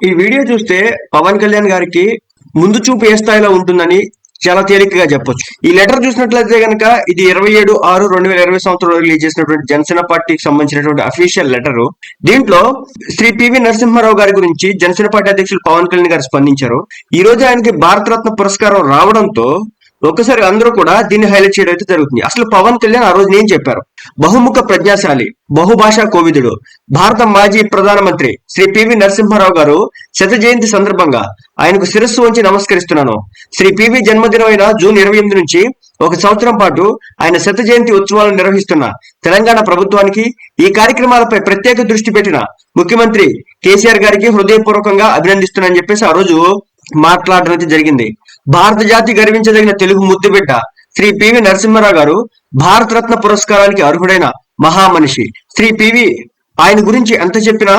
ఈ వీడియో చూస్తే పవన్ కళ్యాణ్ గారికి ముందు చూపు ఏ స్థాయిలో ఉంటుందని చాలా తేలికగా చెప్పొచ్చు. ఈ లెటర్ చూసినట్లయితే కనుక ఇది ఇరవై ఏడు ఆరు రెండు వేల ఇరవై సంవత్సరంలో రిలీజ్ చేసినటువంటి జనసేన పార్టీకి సంబంధించినటువంటి అఫీషియల్ లెటర్. దీంట్లో శ్రీ పివి నరసింహారావు గారి గురించి జనసేన పార్టీ అధ్యక్షులు పవన్ కళ్యాణ్ గారు స్పందించారు. ఈ రోజు ఆయనకి భారతరత్న పురస్కారం రావడంతో ఒక్కసారి అందరూ కూడా దీన్ని హైలైట్ చేయడం అయితే జరుగుతుంది. అసలు పవన్ కళ్యాణ్ ఆ రోజు నేను చెప్పారు? బహుముఖ ప్రజ్ఞాశాలి బహుభాషా కోవిదుడు భారత మాజీ ప్రధానమంత్రి శ్రీ పివి నరసింహారావు గారు శత జయంతి సందర్భంగా ఆయనకు శిరస్సు వంచి నమస్కరిస్తున్నాను. శ్రీ పివి జన్మదినం అయిన జూన్ ఇరవై ఎనిమిది నుంచి ఒక సంవత్సరం పాటు ఆయన శత జయంతి ఉత్సవాలను నిర్వహిస్తున్న తెలంగాణ ప్రభుత్వానికి ఈ కార్యక్రమాలపై ప్రత్యేక దృష్టి పెట్టిన ముఖ్యమంత్రి కేసీఆర్ గారికి హృదయపూర్వకంగా అభినందిస్తున్నానని చెప్పేసి ఆ రోజు మాట్లాడడం అయితే జరిగింది. భారత జాతి గర్వించదగిన తెలుగు ముద్దుబిడ్డ శ్రీ పివి నరసింహారావు గారు భారతరత్న పురస్కారానికి అర్హుడైన మహామనిషి. శ్రీ పివి ఆయన గురించి ఎంత చెప్పినా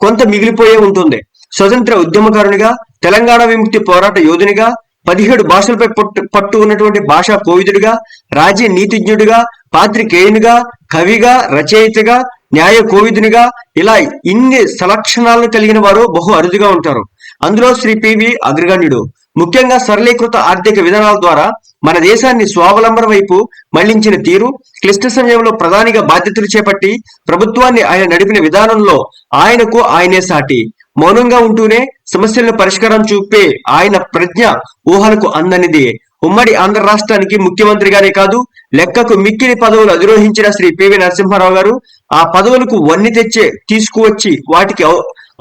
కొంత మిగిలిపోయే ఉంటుంది. స్వతంత్ర ఉద్యమకారునిగా తెలంగాణ విముక్తి పోరాట యోధునిగా పదిహేడు భాషలపై పట్టు పట్టు ఉన్నటువంటి భాషా కోవిదుడిగా రాజ్య నీతిజ్ఞుడిగా పాత్రికేయునిగా కవిగా రచయితగా న్యాయ కోవిదునిగా ఇలా ఇన్ని సలక్షణాలను కలిగిన వారు బహు అరుదుగా ఉంటారు. అందులో శ్రీ పివి అగ్రగణ్యుడు. ముఖ్యంగా సరళీకృత ఆర్థిక విధానాల ద్వారా మన దేశాన్ని స్వావలంబన వైపు మళ్ళించిన తీరు క్లిష్ట సమయంలో ప్రధానిగా బాధ్యతలు చేపట్టి ప్రభుత్వాన్ని ఆయన నడిపిన విధానంలో ఆయనకు ఆయనే సాటి. మౌనంగా ఉంటూనే సమస్యలను పరిష్కారం చూపే ఆయన ప్రజ్ఞ ఊహలకు అందనిది ఉమ్మడి ఆంధ్ర రాష్ట్రానికి ముఖ్యమంత్రిగానే కాదు లెక్కకు మిక్కిలి పదవులు అధిరోహించిన శ్రీ పివి నరసింహారావు గారు ఆ పదవులకు వన్ని తెచ్చే తీసుకువచ్చి వాటికి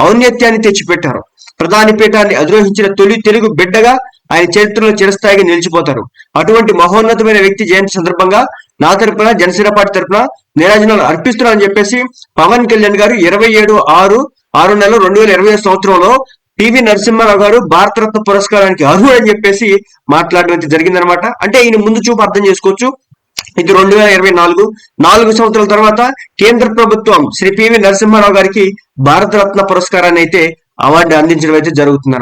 ఔన్నత్యాన్ని తెచ్చిపెట్టారు. ప్రధాని పీఠాన్ని అధిరోహించిన తొలి తెలుగు బిడ్డగా ఆయన చరిత్రలో చిరస్థాయిగా నిలిచిపోతారు. అటువంటి మహోన్నతమైన వ్యక్తి జయంతి సందర్భంగా నా తరపున జనసేన పార్టీ తరపున నీరాజనాలు అర్పిస్తున్నానని చెప్పేసి పవన్ కళ్యాణ్ గారు ఇరవై ఏడు ఆరు ఆరు నెలలు రెండు వేల ఇరవై సంవత్సరంలో పివి నరసింహారావు గారు భారతరత్న పురస్కారానికి అర్హుడు అని చెప్పేసి మాట్లాడడం జరిగిందనమాట. అంటే ఈయన ముందు చూపు అర్థం చేసుకోవచ్చు. ఇది రెండు వేల ఇరవై నాలుగు నాలుగు సంవత్సరాల తర్వాత కేంద్ర ప్రభుత్వం శ్రీ పివి నరసింహారావు గారికి భారతరత్న పురస్కారాన్ని అయితే అవార్డు అందించడం అయితే జరుగుతుంది